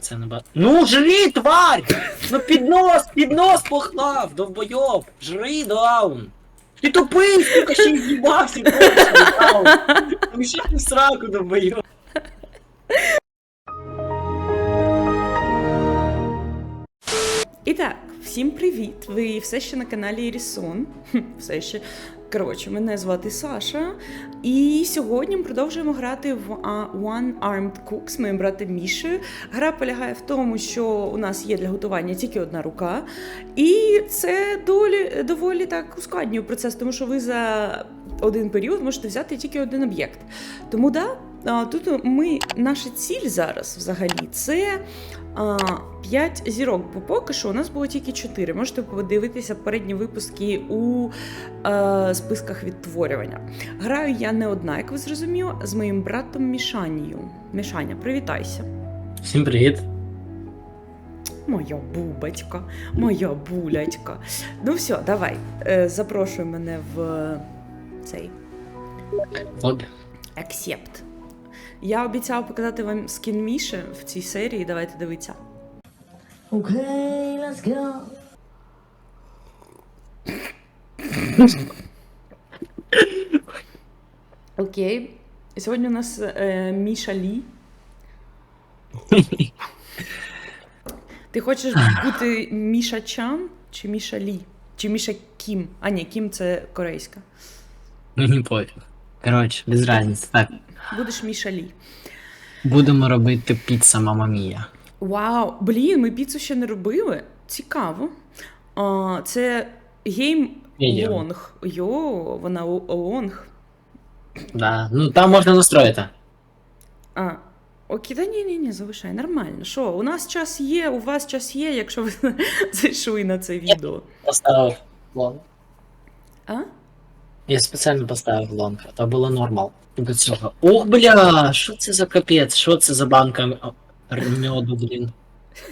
Це не ба. Ну жри, тварь! Ну під нос, під нос похлав, довбойоб! Жри даун! Ти тупий, сука, ще й з'їбався, даун! Ти в сраку довбойоб! І так, всім привіт! Ви все ще на каналі Ірісон. Все ще. Коротше, мене звати Саша. І сьогодні ми продовжуємо грати в One Armed Cook з моїм братом Мішею. Гра полягає в тому, що у нас є для готування тільки одна рука. І це доволі, доволі так ускладнює процес, тому що ви за один період можете взяти тільки один об'єкт. Тому да, тут ми, наша ціль зараз взагалі це 5 зірок, бо поки що у нас було тільки 4. Можете подивитися передні випуски у е, списках відтворювання. Граю я не одна, як ви зрозуміли, з моїм братом Мішанією. Мішаня, привітайся. Всім привіт! Моя бубочка, моя булячка. Ну все, давай. Е, запрошуй мене в цей Лобі. Accept. Я обіцяла показати вам скін Міші в цій серії. Давайте дивитися. Okay, let's go. Окей. І Сьогодні у нас е, Міша Лі. Ти хочеш бути Міша Чан чи Міша Лі? Чи Міша Кім? А ні, Кім це корейська. Пофіг. Коротше, без разниці. Так, Будеш Міша Лі. будемо робити піца мама мія. Вау! Блін, ми піцу ще не робили. Цікаво. А, це гейм лонг. Йо, вона лонг. Да. Ну там можна настроїти. А, окей, та ні, ні, ні, залишай, нормально. Що, у нас час є, у вас час є, якщо ви зайшли на це відео. Поставив лонг. А? Я спеціально поставив лонг, а то було нормал. До цього. Ох, бля, що це за капець? Що це за банка меду, блін?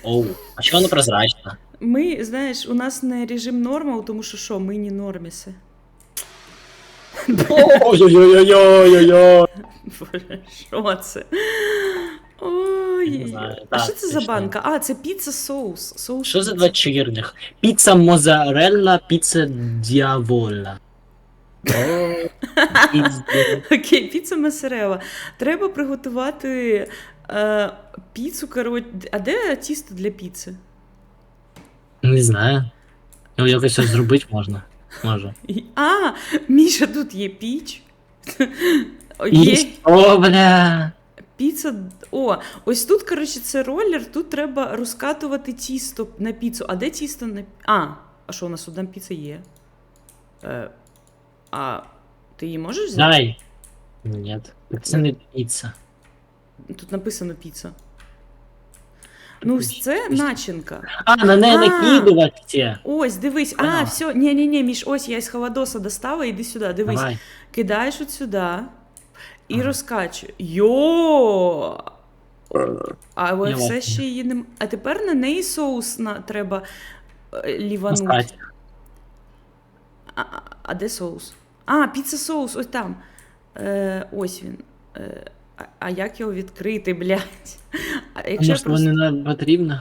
Оу, а чого вона прозрачна? Ми, знаєш, у нас не режим нормал, тому що що, ми не норміси. Ой-ой-ой-ой-ой-ой. Боже, що це? Ой, а що це за банка? А, це піца соус. соус Що за два чирних? Піца мозарелла, піца дьявола. Пізде. Окей, піца масарела. Треба приготувати е, піцу, коротше. А де тісто для піци? Не знаю. Ну, якось щось зробити можна. Може. І- А, Міша, тут є піч. І... Є О, бля. піца. О, ось тут, коротше, це ролер, тут треба розкатувати тісто на піцу. А де тісто на. А, а що у нас одна піца є? Е, а ти її можеш взяти? Дай. Ні, це не піца. Тут написано піца. Ну, ось це начинка. А, на неї накидувати. Ось, дивись. А, все, ні, ні, ні, Міш, ось я із холодоса достала, іди сюди, дивись. Давай. Кидаєш от сюди і Ага. розкачуєш. Йо! А ви все ще її не. А тепер на неї соус на... треба е, ліванути. А, а- а де соус? А, піца соус, ось там. Е, ось він. Е, а, а як його відкрити, блядь? А А якщо може воно не потрібно?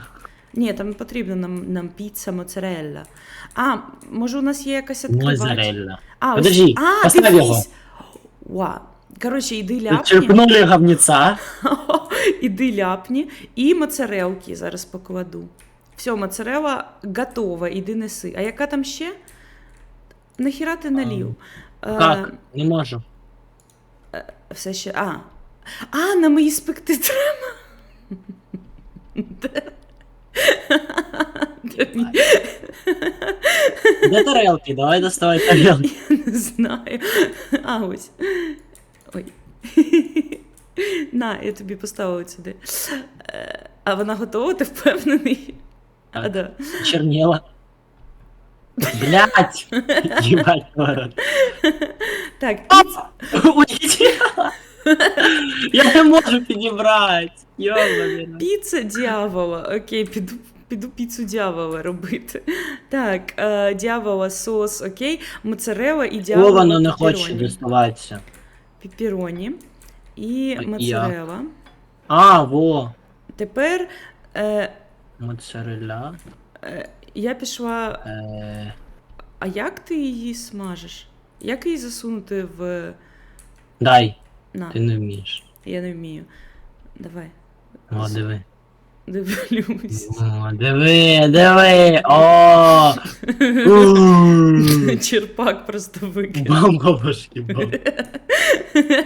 Ні, там не потрібно нам, нам піца моцарелла. А, може у нас є якась відкривач? Мозарелла. А, Подожди, а, постав дивись! його. Ва. Коротше, іди ляпні, Черпнули говніця. іди ляпні і моцарелки зараз покладу. Все, моцарела готова, іди неси. А яка там ще? Нахіра ти налів? Е, Так, не можу. все ще. А. А, на мої спекти треба. Де? Де мій? Де тарелки? Давай доставай тарелки. Не знаю. А, ось. Ой. На, я тобі поставила сюди. Е, А вона готова, ти впевнений? А, Так. да. Чернела. Блять! Ебать. Так. Улетела. Я не можу підібрати. Піца дьявола. Окей, піду. Піду піцу дьявола робити. Так, е, дьявола сос, окей. Моцарела і дьявола. О, воно не хоче пеппероні. доставатися. Пеппероні і моцарела. А, во. Тепер Е, Моцарелла. е, я пішла. Е... А як ти її смажеш? Як її засунути в. Дай, На, ти не вмієш. я не вмію. Давай. О, диви. Дивлюсь. О, диви, диви. О! Черпак просто викинув. Бамба башки, бамба.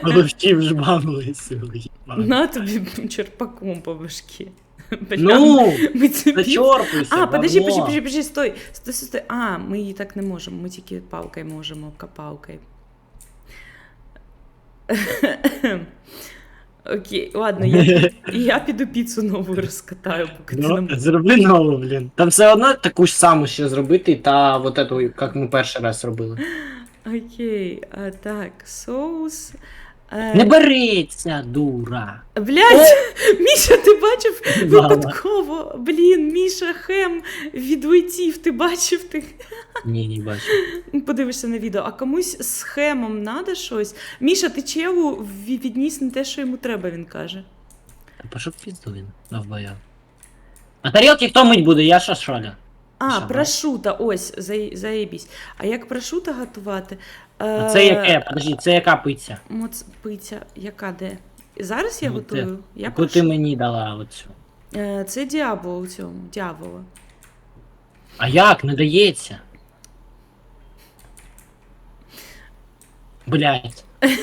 Головчів жбамили сили. На тобі черпаком по башки. Ну, ми це пі- А, подожди, подожди, подожди, подожди, стой. Стой, стой, стой. А, ми її так не можемо, ми тільки палкою можемо, копалкою. Окей, ладно, я, я піду піцу нову розкатаю, поки ти Ну, нам. зроби нову, блін. Там все одно таку ж саму ще зробити, та вот эту, як ми перший раз робили. Окей, а, так, соус. Е, Не береться, дура. Блять, Міша, ти бачив Мама. випадково? Блін, Міша Хем відлетів, ти бачив ти. Ні, не бачу. Подивишся на відео, а комусь з хемом надо щось. Міша, ти челу відніс не те, що йому треба, він каже. Та пішов пізду він, навбоя. А тарілки хто мить буде, я шашоля. А, прошута, ось, заї- заєбісь. А як прошута готувати? А Е, це яке? Подожди, це яка пиця? Моц пиця, яка де? Зараз я Ну, готую. Я Яку ти прошу. мені дала оцю? Е, Це діабол у цьому, дьявола. А як? Не дається. Блять.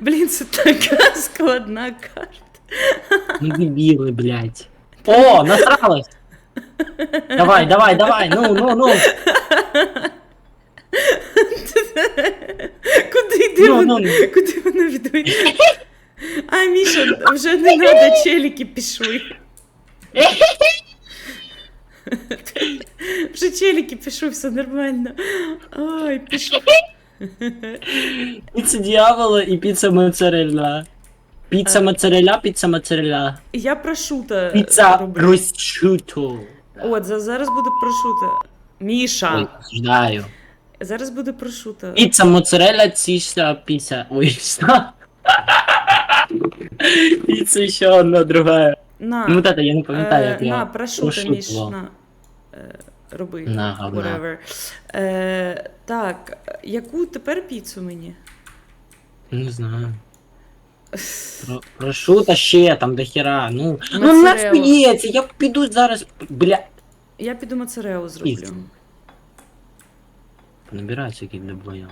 Блін, це така складна карта. Ну дебіли, блять. О, насралась! Давай, давай, давай, ну, ну, ну. Куди йде Ну, воно? ну. Куди воно відводить? А, Міша, вже не треба, челіки пішли. Вже челіки пішли, все нормально. Ой, пішли. Піца дьявола і піца моцарелла. Піца Е. моцарелла, піца моцарелла. Я прошута Піца роблю. розчуто. От, за- зараз буде прошута. Ой, Міша, зараз буде прошута. Піца моцарелла, ціша, піца. Ой, що? Піца ще одна, друга. На, Ну, та я не пам'ятаю, е, як на, я. прошута, прошут Міш, на. Е, роби. На, говна. Whatever. Е, так, яку тепер піцу мені? Не знаю. Про- Прошута ще там до хіра. Ну, ну Моцарелла. не сміється, я піду зараз. Бля. Я піду моцарелу зроблю. Набираються якісь добоя.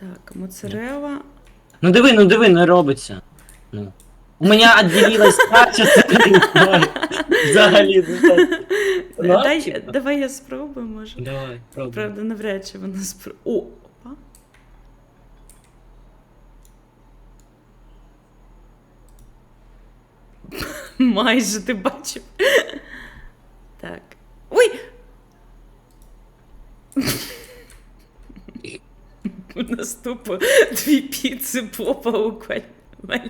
Так, моцарела. Ну диви, ну диви, не робиться. Ну. У мене відділилась качество. Взагалі, ну Дай, давай я спробую, може. Давай, пробуй. Правда, навряд чи вона спро... О! Опа. Майже ти бачив. Так. Ой! У нас тупо дві піци попа у. Бля.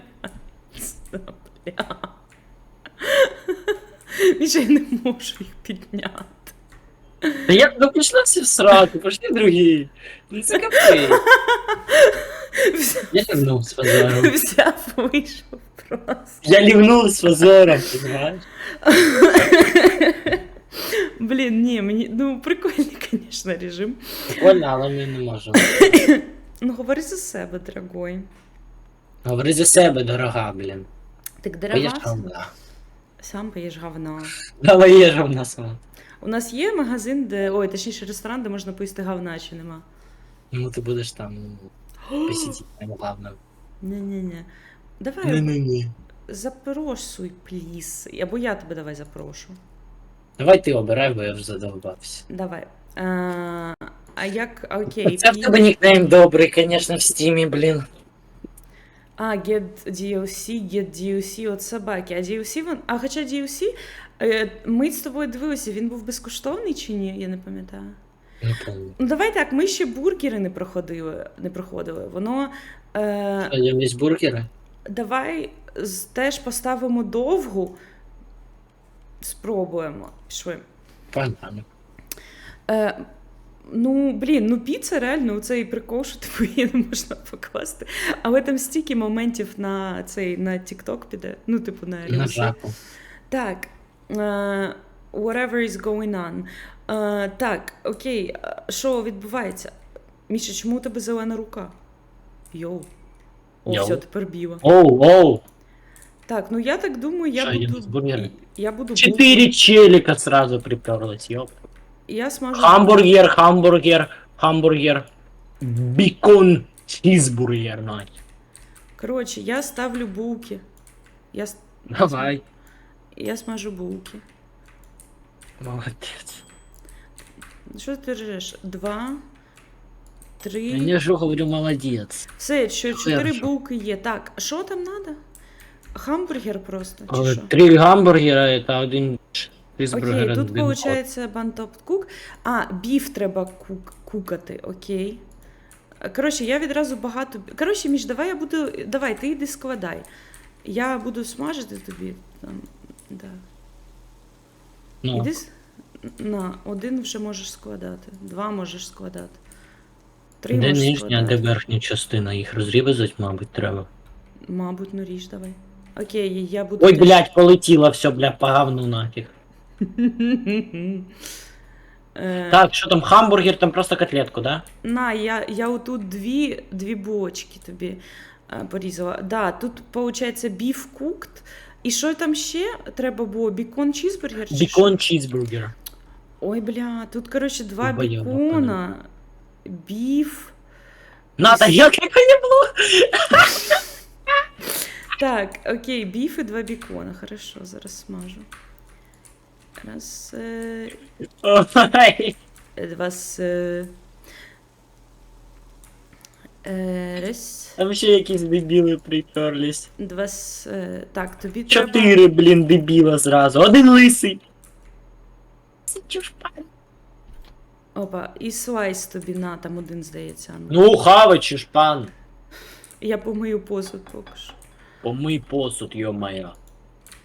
Міша, я не можу їх підняти. Та я ну пішла всі в сраку, пошли другі. Ну це капець. Я лівнув з позором. Взяв, вийшов просто. Я лівнув з позором, ти знаєш? Блін, ні, мені ну прикольний, звісно, режим. Прикольно, але ми не можемо. Ну, говори за себе, дорогой. Говори за себе, дорога, блін. Так Поїж говна. сам поїж говно. Давай їж говна сама. У нас є магазин, де. Ой, точніше, ресторан, де можна поїсти говна, чи нема. Ну ти будеш там посидіти, там головне. Ні-ні-ні. Давай Ні-ні-ні. запрошуй, пліс. Або я тебе давай запрошу. Давай ти обирай, бо я вже задовбався. Давай. А, а як. Окей. Це в тебе нікнейм добрий, звісно, в стімі, блін. А, get DLC, get DLC от собаки. А DLC вон. А хоча DLC, е, ми з тобою дивилися, він був безкоштовний чи ні? Я не пам'ятаю. Не помню. Ну давай так, ми ще бургери не проходили. Не проходили. Воно. Е, А є бургери? давай з- теж поставимо довгу. Спробуємо. Пішли. Понятно. Е, Ну, блін, ну піца реально цей прикол, що типу її не можна покласти. Але там стільки моментів на цей на TikTok піде. Ну, типу, на На жаку. Так. е, whatever is going on. Е, так, окей, е, що відбувається? Міша, чому у тебе зелена рука? Йоу. О, Йоу. все, тепер біла. Оу, оу. Так, ну я так думаю, я Що, буду. бургером? Я буду Четыре челика сразу приперлось, ёп. Я смажу. Хамбургер, хамбургер, хамбургер. Бекон, чизбургер, Надь. Коротше, я ставлю булки. Я, с- Давай. я смажу булки. Молодец. Що ти режеш? Два, три. Я же говорю, молодец. Все, що чотири Хорошо. булки є. Так, що там треба? Хамбургер просто, чи що? Три гамбургера, это один чизбургер. Окей, тут один кот. виходить бантоп кук. А, біф треба кук, кукати, окей. Коротше, я відразу багато. Коротше, Міш, давай я буду. Давай, ти йди складай. Я буду смажити тобі. Там, да. Ну, Іди. с- На, один вже можеш складати, два можеш складати. Три де можеш нижня, де верхня частина? Їх розрізати, мабуть, треба. Мабуть, ну ріж давай. Окей, я буду. Ой, блядь, полетіло все, бля, по говну нафіг. Е, Так, що там, хамбургер, там просто котлетку, да? На, я, я отут дві, дві булочки тобі е, порізала. Да, тут виходить біф кукт. І що там ще треба було? Бікон чізбургер? чи що? Бекон чизбургер. Ой, бля, тут, коротше, два Долбоёб, бікона, біф. Надо, як як не було? Так, окей, біф і два бікона. Хорошо, зараз смажу. Раз, е, Ой. два с. Е, е, раз, Там ще якісь дебіли приперлись. два с. Е, так, тобі треба. Чотири, блін, дебіла зразу. Один лисий. Опа, і слайс тобі на, там один здається. ну. Ну, хавай, ж пан. Я помию посуд поки що. Помий посуд, йо-моє.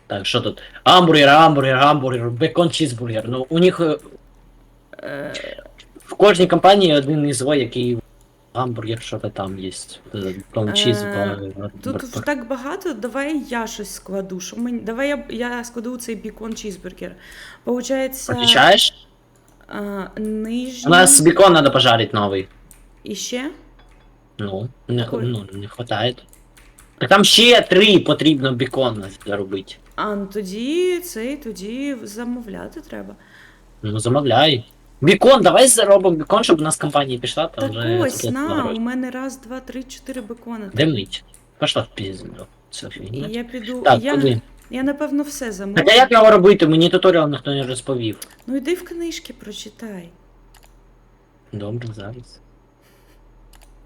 Так, що тут? Амбургер, амбургер, амбургер, бекон чізбургер. Ну, у них е, Е, в кожній компанії один із зло, який гамбургер, що то там є. Е, Там Е, чизбургер. Тут так багато, давай я щось складу. Що мені... Давай я, я складу цей бікон чізбургер. Получається, Отвечаешь? а, нижній У нас бекон надо пожарить новый. і ще. Ну, не, х- ну, не хватает. Так там ще три потрібно бекон заробити. А ну тоді цей, тоді замовляти треба. Ну, замовляй. Бекон, давай заробимо бекон, щоб у нас компанія пішла, там Так вже ось, на, у мене раз, два, три, чотири бекона. Де мить? Пошла в пізду. Це І фігня. я піду. Так, я, куди? я напевно все замовлю. Так а як його робити? Мені туторіал ніхто не розповів. Ну йди в книжки, прочитай. Добре, зараз.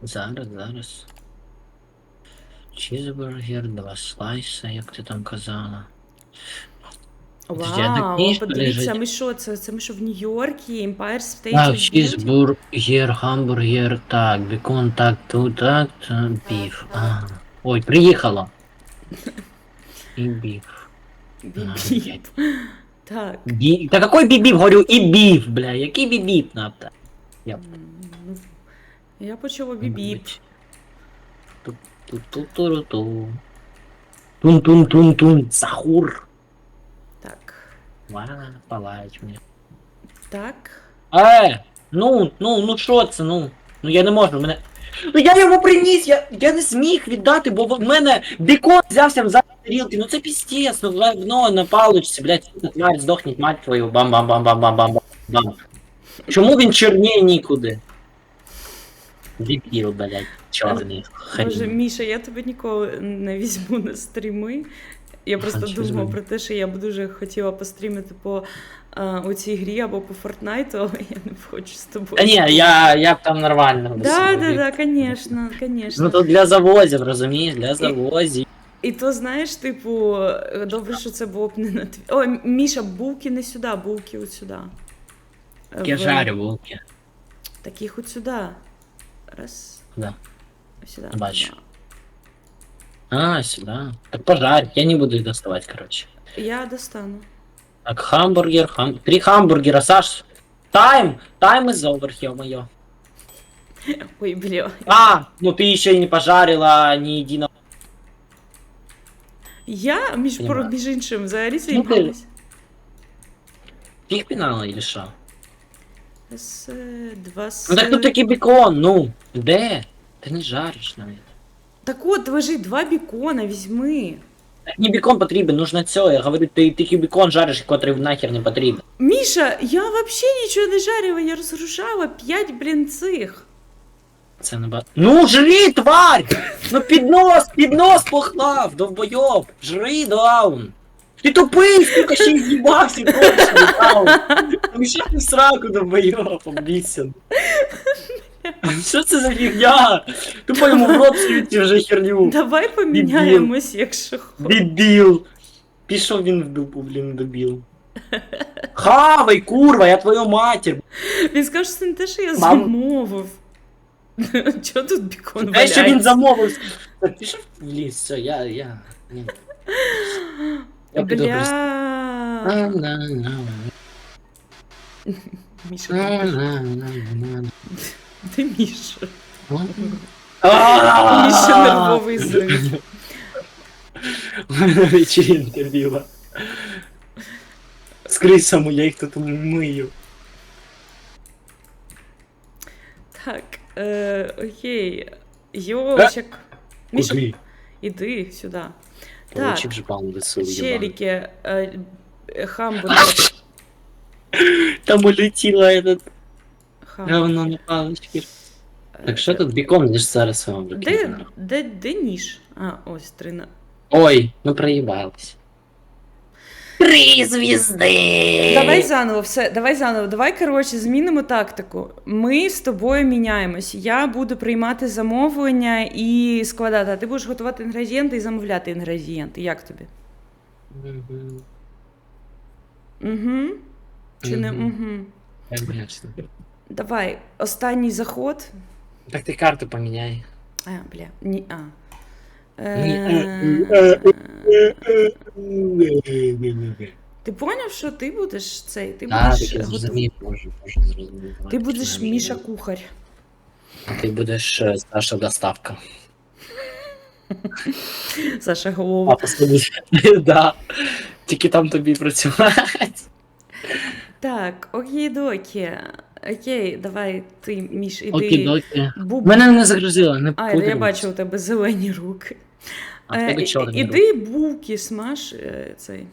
Зараз, зараз. Чізбургер, два слайса, як ти там казала. Вау, подивіться, лежить? ми що, це, це ми що в Нью-Йорку, Empire State Так, чизбургер, гамбургер, так, бекон, так, тут, так, біф. А. Ой, приїхала. І біф. Бібіп. Так. Бі... Та какой бібіп, говорю, і біф, бля, який бібіп надо? Я ну, Я почула бібіп. Ту-ту-ту-ту. Тун-тун-тун-тун. Сахур. Ладно, палають мені. Так. Е, ну, ну, ну що це, ну? Ну я не можу, мене. Ну я йому приніс, я, я не зміг віддати, бо в мене бікон взявся за тарілки. Ну це пістець, ну говно на паличці, блядь, тварь, здохніть, мать твою, бам-бам-бам-бам-бам-бам-бам. Чому він чорніє нікуди? Дебіл, блядь, чорний. Боже, хрін. Міша, я тебе ніколи не візьму на стріми. Я просто А, думала про те, що я б дуже хотіла пострімити по а, у цій грі або по Фортнайту, але я не хочу з тобою. Та ні, я, я б там нормально. Да, да, да, конечно, конечно. Ну то для завозів, розумієш, для завозів. І то знаєш, типу, добре, що це було б не на твій. О, Міша, булки не сюди, булки от сюди. Я В- жарю булки. Таких от сюди. Раз. Да. Сюди. Бачу. Два. А, сюда. Так пожарь, я не буду их доставать, короче. Я достану. Так, хамбургер, хам... Три хамбургера, Саш. Тайм! Тайм is over, ё-моё. Ой, бля. А, ну ты еще и не пожарила ни единого. Я, між, про, Понимаю. між іншим, взагалі Ну, заїбалась. Фиг пинала или что? С, два с... Ну так тут такий бекон, ну. Де? Ти не жариш навіть. Так от, лежить два бікона, візьми. Так не бекон потрібен, нужно це. Я говорю, ти такий бекон жариш, котрий нахер не потрібен. Міша, я вообще нічого не жарила, я розгружала п'ять, блін, цих. Це не ба... Ну жри, тварь! Ну піднос, піднос похлав, довбойоб! Жри, даун! Ти тупий, сука, ще й з'їбався, кончений, даун! Помішай в сраку, довбойоб, обіцян. Що це за фігня? Тупо йому в рот світі вже херню. Давай поміняємось, якщо хочеш. Дебіл. Пішов він в дупу, блін, дебіл. Хавай, курва, я твою матір. Він скаже, що це не те, що я Мам. замовив. Чого тут бікон Те, що він валяється? замовив. Так, пішов в ліс, все, я, я. Ні. Я піду Бля. просто. Міша, ти Міша. А! Міша нервовий зрив. У мене вечірінка біла. З крисами я їх тут мию. Так, е, окей. Йовчик. Міша, Куди? іди сюди. Получив Так, же пан весу, челіки, е, хамбургер. Там улетіла этот Хамбургер. говно на палички. Так що тут бікон лиш зараз вам Де, викину. де, де ніж? А, ось три на. Ой, ми проїбались. Три звізди! Давай заново, все, давай заново. Давай, коротше, змінимо тактику. Ми з тобою міняємось. Я буду приймати замовлення і складати. А ти будеш готувати інгредієнти і замовляти інгредієнти. Як тобі? Угу. Чи не Мгм. угу. Давай, останній заход. Так ти карту поміняй. А, бля, ні, а. Е, Ти поняв, що ти будеш цей? Ти А, будеш, я готов- зрозумів, можу, можу зрозуміти. ти будеш Міша кухар. Ти будеш е, Саша доставка. Саша голова. Папа. Да. Тільки там тобі працювати. Так, окей, докі. Окей, давай ти, Міш, іди. Окей-докі. Буб... Мене не загрузило, не А, я бачу у тебе зелені руки. А в Е, тебе і- чорні іди буки смаж е, цей.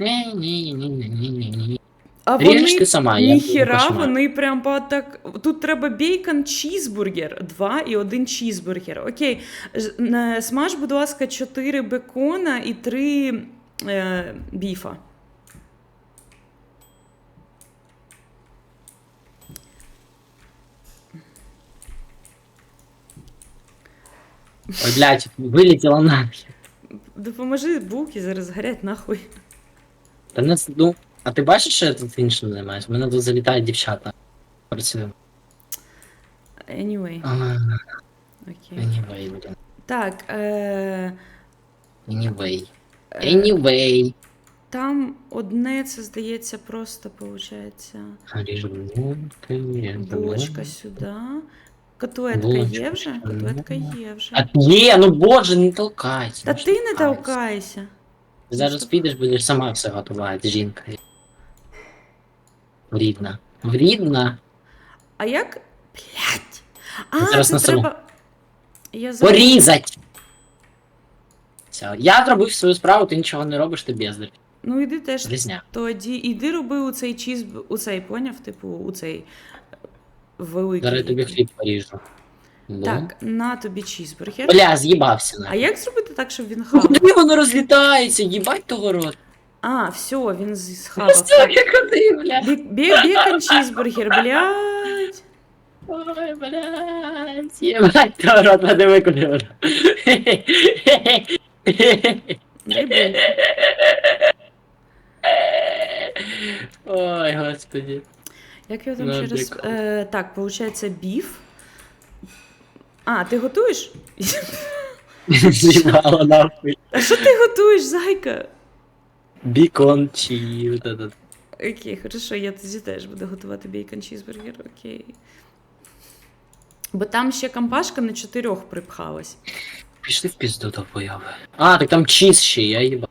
Ні, ні, ні, ні, ні, ні, ні. А вони сама, ніхіра, вони прям по так. Тут треба бейкон чізбургер, два і один чізбургер. Окей. Е, Смаж, будь ласка, чотири бекона і три е, біфа. Ой, блядь, вилетіла нахер. Допоможи буки, зараз горять нахуй. Та не, с- ну, а ти бачиш, що я тут іншим займаюсь? У мене тут залітають дівчата. Працюю. Anyway, А, окей. Anyway, блін. Так, е, Anyway. е, Anyway. там одне, це здається, просто виходить. Ріжу Булочка сюди. Котлетка Булочка є вже? сюди. Котлетка є вже. А є, ну боже, не толкайся. Та ну, ти не толкайся? Ти зараз підеш, будеш сама все готувати, жінка. Врідна. Врідна. А як. Блять. А, зараз це на треба. Я зараз... Порізать! Все, я зробив свою справу, ти нічого не робиш, ти бездар. Ну іди теж. Різня. Тоді іди роби у цей чіз, у цей, поняв? Типу, у цей великий. Зараз тобі хліб поріжу. Ну. Так, на тобі чізбургер. Бля, з'їбався. А як зробити так, щоб він Ну хавав? куди воно розлітається? Їбать того рот. А, все, він з- схавав. Сука, куди, бля? Бекон чізбургер, блядь. Ой, блядь. Їбать того рот, подиви, куди воно. Дай Бог. Ой, господи. Як його там На ще раз. бекон. Е, так, виходить, біф. А, ти готуєш? З'їбало нахуй. А що ти готуєш, зайка? Бікон чи вот этот. Окей, хорошо, я тоді теж буду готувати бейкон чізбургер, окей. Бо там ще компашка на чотирьох припхалась. Пішли в пізду до появи. А, так там чіз ще, я їба.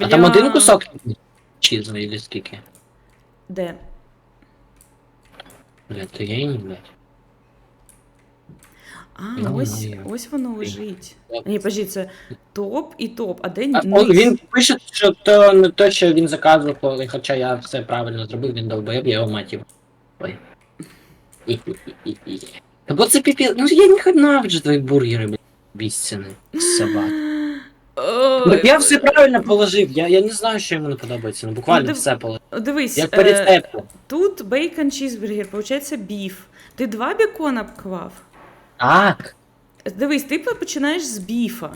А там один кусок чізу, или скільки? Де? Блядь, то я не, блядь. А, Ну, ось, ну, ось воно лежить. Ні, подожди, це топ і топ, а де А, низ? о, він пише, що то не то, що він заказував, то- хоча я все правильно зробив, він довбоєб, я його матів. Ой. Та бо це піпі... Ну я не ненавиджу твої бургери, блядь, бісціни, собак. Ой, Так я все правильно положив, я, я не знаю, що йому не подобається, ну буквально Ну, див- все положив. Дивись, Як по е, тут бейкон чізбургер, виходить біф. Ти два бікона б Так. Дивись, ти починаєш з біфа.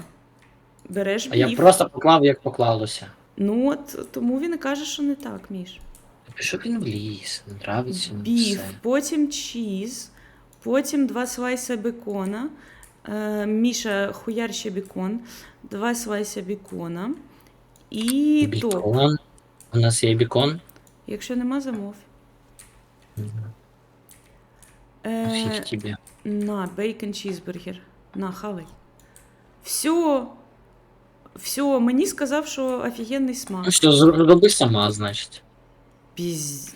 Береш А я просто поклав, як поклалося. Ну от тому він і каже, що не так, Міш. Пішов він в ліс, не нравиться Біф, все. потім чіз, потім два слайса бекона. Е, Міша хуяр ще бекон, два слайса бекона. І топ. Бікон. У нас є бікон. Якщо нема, замов. Фіг Е, тебе. на, бейкон чізбургер. На, хавай. Все. Все, мені сказав, що офігенний смак. Ну що, зроби сама, значить. Піз...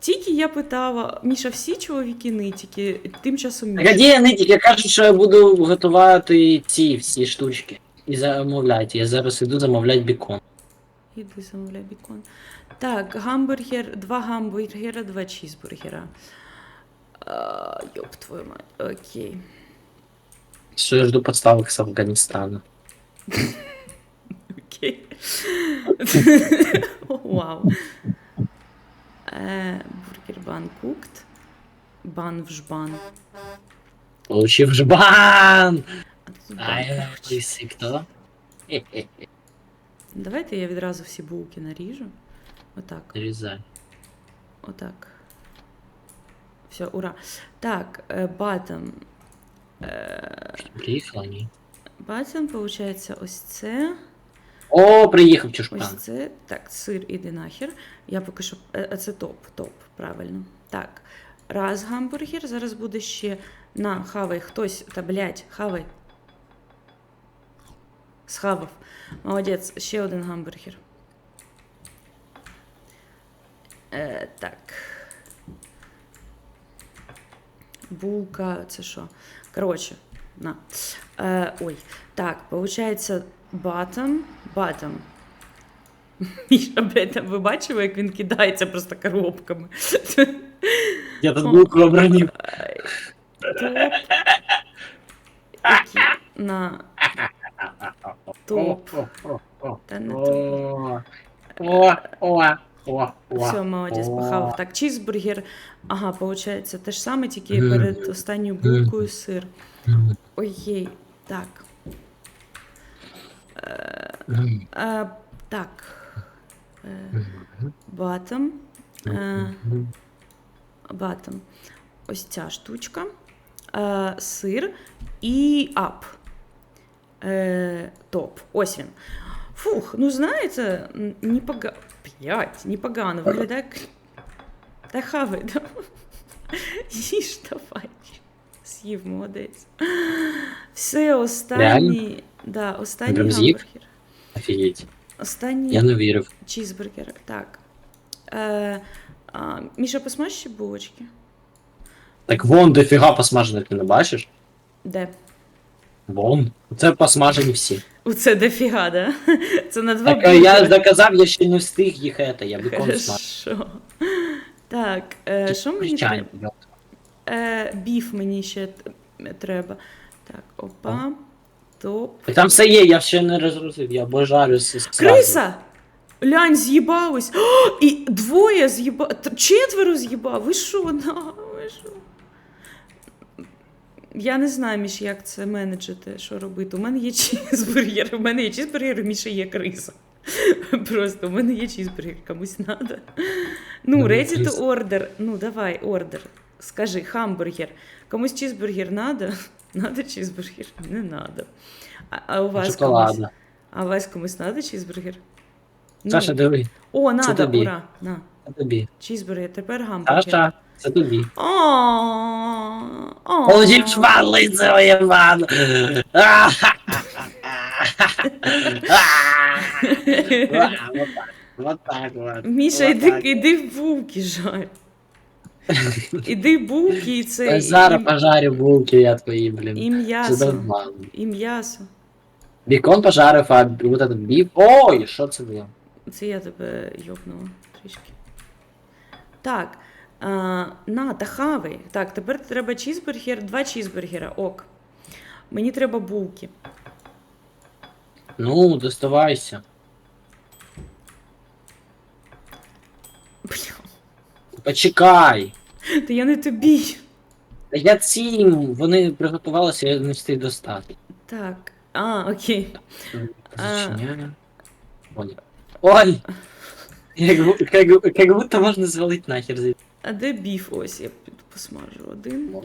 Тільки я питала, Міша, всі чоловіки нитіки, тим часом Так а Міша. де не тільки кажуть, що я буду готувати ці всі штучки. І замовляйте. Я зараз іду замовляти бікон. Іди замовляй бікон. Так, гамбургер, два гамбургера, два чізбургера. А, йоп твою мать, окей. Все, я жду подставок з Афганістану. Окей. Вау. Е, бургер бан кукт. Бан в жбан. Получив жбан! Бан лисий хто? Давайте я відразу всі булки наріжу. Отак. Нарізай. Отак. Все, ура. Так, е, батом. Е, Приїхала, ні. Батом, виходить, ось це. О, приїхав чушпан. Ось це. Так, сир іди нахер. Я поки що. е, Це топ, топ, правильно. Так. Раз гамбургер. Зараз буде ще. На, хавай, хтось. Та блядь, хавай. Схавав. Молодець, ще один гамбургер. Е, так. Булка, це що? Коротше, на. Е, ой. Так, получається батом. Батом. Міша, блядь, ви бачили, як він кидається просто коробками? Я тут булку обронив. Топ. На. Топ. О, о, о, Та не топ. О, о, о, о, о. Все, молодець, О. похавав. Так, чізбургер. Ага, виходить, те ж саме, тільки перед останньою булкою сир. М, Ой, так. Е, так. Е, батом. Е, батом. Ось ця штучка. Е, сир і ап. Е, топ. Ось він. Фух, ну знаєте, н- непогано. П'ять, непогано. Виглядає. Та хавай, да? Їж давай. З'їв, молодець. Все, останній. Да, останній Прям з'їв? гамбургер. Офігеть. Останній Я не вірив. чізбургер. Так. Е, а, Міша, посмаж ще булочки? Так вон дофіга посмажених, ти не бачиш? Де? Вон. Це посмажені всі. Оце дофіга, да? Це на два Так е, я заказав, я ще не встиг їх это, я бікон смажу. Хорошо. Так, е, що мені треба? Е, біф мені ще т- треба. Так, опа. Топ. Там все є, я ще не розгрузив, я божарю з з- Криса! Лянь, з'їбалось! О, і двоє з'їба... т- Четверо з'їбав. Ви що? На? Я не знаю, Міш, як це менеджити, що робити. У мене є чізбургер, у мене є чізбургер, у Міші є криса. Просто у мене є чізбургер, комусь треба. Ну, Ну, ready to order. Ну, давай, ордер. Скажи, хамбургер. Комусь чізбургер надо? Надо чізбургер? Не надо. А, а у вас комусь? А у вас комусь надо чізбургер? Ну. Саша, диви, О, надо, тобі. ура. На. це тобі. Чізбургер, тепер гамбургер. Саша, це тобі. О, о. Положив шван лицевий Іван. Вот так вот. Міша, іди, іди в булки жаль. Іди булки і це. Зараз пожарю булки я твої, блін. І м'ясо. І м'ясо. Бікон пожарив, а вот этот біф. Ой, що це було? Це я тебе йобнула трішки. Так. На, та хавай. Так, тепер треба чізбургер, два чізбургера. Ок. Мені треба булки. Ну, доставайся. Бля, Почекай. та я не тобі. Та Я цим, вони приготувалися, я не встиг достати. Так. А, окей. Зачиняю. Ой. Ой! Як будто можна звалити нахер звідси. А де біф? Ось я посмажу. Один. Ну,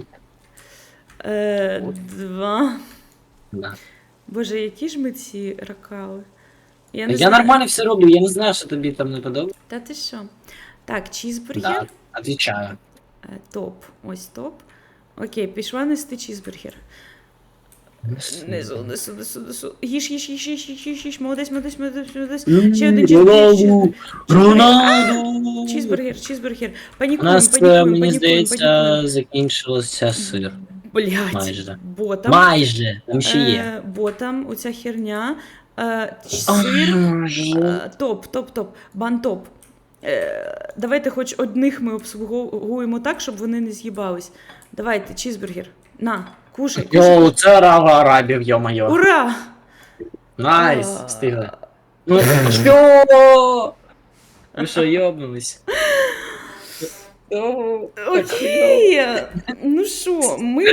Е, два. Да. Боже, які ж ми ці ракали? Я, Я, знаю. нормально все роблю, я не знаю, що тобі там не подобається. Та ти що? Так, чізбургер. Да, отвечаю. Е, Топ. Ось топ. Окей, пішла нести чізбургер. Несу, несу, несу, несу. Їж, їж, їж, їж, їж, їж, їж. Молодець, молодець, молодець, молодець. Ще один чізбургер. Роналду! Роналду! Чізбургер, чізбургер. У Панікуємо, нас, е, панікуємо, мені панікуємо, здається, панікуємо. закінчився сир. Блять. Майже. Ботам. Майже, там ще є. Е, ботам, оця херня. Е, сир. Е, Топ, топ, топ. Бан топ. Е, давайте хоч одних ми обслуговуємо так, щоб вони не з'їбались. Давайте, чізбургер. На, кушай. кушай. Йоу, це Рава Арабів, йо-моє. Ура! Найс, А. встигли. Ну, що? Ви що, йобнулись? Окей. Ну що, ми.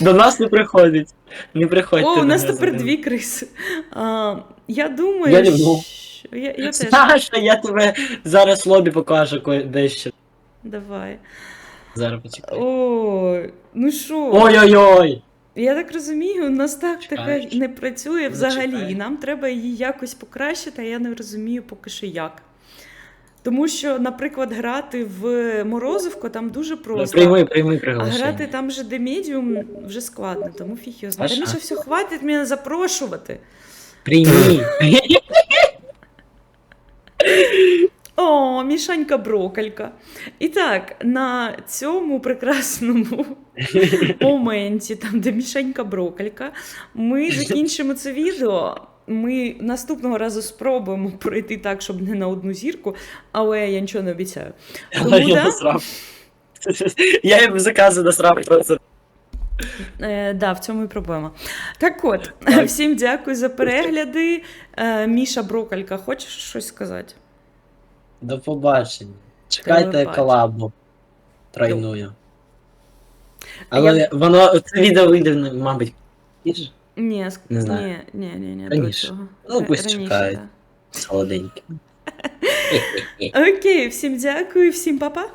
До нас не приходить. Не приходьте. О, у до нас нас. тепер дві криси. А, я думаю, Я люблю. що... Я, я теж. Саша, я тебе зараз лобі покажу ко- дещо. Давай. Зараз почекай. О, ну що? Ой-ой-ой! Я так розумію, у нас так така не працює Ну, взагалі, і нам треба її якось покращити, а я не розумію поки що як. Тому що, наприклад, грати в морозивку там дуже Ну, просто. Прийми, прийми а грати там же де медіум вже складно, тому фіг його знає. Та Міша, все, хватить мене запрошувати. Прийми. О, Мішанька броколька. І так, на цьому прекрасному моменті, там, де Мішанька броколька, ми закінчимо це відео. Ми наступного разу спробуємо пройти так, щоб не на одну зірку, але я нічого не обіцяю. Тому, я да, насрав. Я їм насрав просто. е, да, в цьому і проблема. Так от, Так. всім дякую за перегляди. Е, Міша Броколька, хочеш щось сказати? До побачення. Чекайте побачення. колабу. Тройную. Але я- воно це відео вийде, мабуть. пізніше. Ні, ск- Не знаю. ні, ні, ні, ні, Раніше. Ну, пусть чекають. да. Солоденьке. Окей, всім дякую, всім па-па.